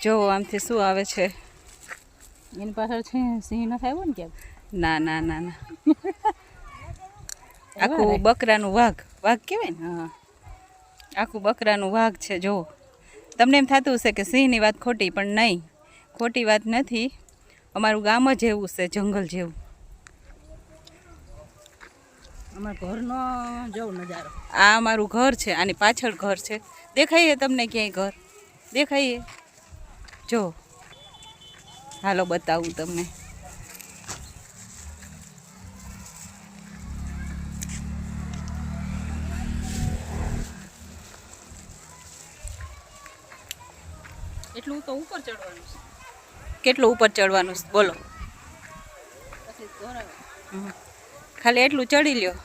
જો આમથી શું આવે છે? એની પાછળ છે સિંહ ન થાય ને કેમ ના ના ના ના. આખું બકરાનું વાઘ. વાઘ કહેવાય ને? હા. આખું બકરાનું વાઘ છે જોવો તમને એમ થતું હશે કે સિંહની વાત ખોટી પણ નહીં. ખોટી વાત નથી. અમારું ગામ જ એવું છે જંગલ જેવું. અમારા ઘરનો જવું નજારો. આ અમારું ઘર છે આની પાછળ ઘર છે. દેખાઈએ તમને ક્યાંય ઘર? દેખાઈએ. જો. હાલો બતાવું તમને. એટલું તો ઉપર ચડવાનું છે. કેટલું ઉપર ચડવાનું છે? બોલો. ખાલી એટલું ચડી લ્યો.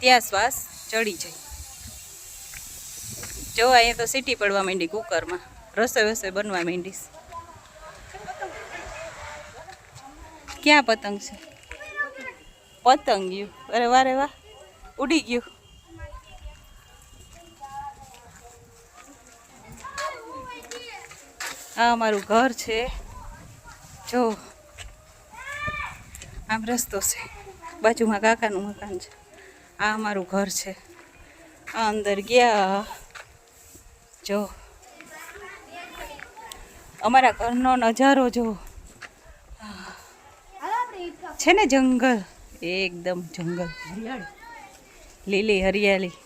ત્યાં શ્વાસ ચડી જાય. જો અહીંયા તો સીટી પડવા માંડી કુકરમાં. રસોઈ વસોઈ બનવા માંડીશ. ક્યાં પતંગ છે? પતંગ ગયું અરે વારે વાહ. ઉડી ગયું. આ અમારું ઘર છે. જો, આમ રસ્તો છે. બાજુમાં કાકાનું મકાન છે. આ અમારું ઘર છે. આ અંદર ગયા. જો અમારા ઘરનો નજારો જો. છે ને જંગલ? એકદમ જંગલ. લીલી હરિયાળી.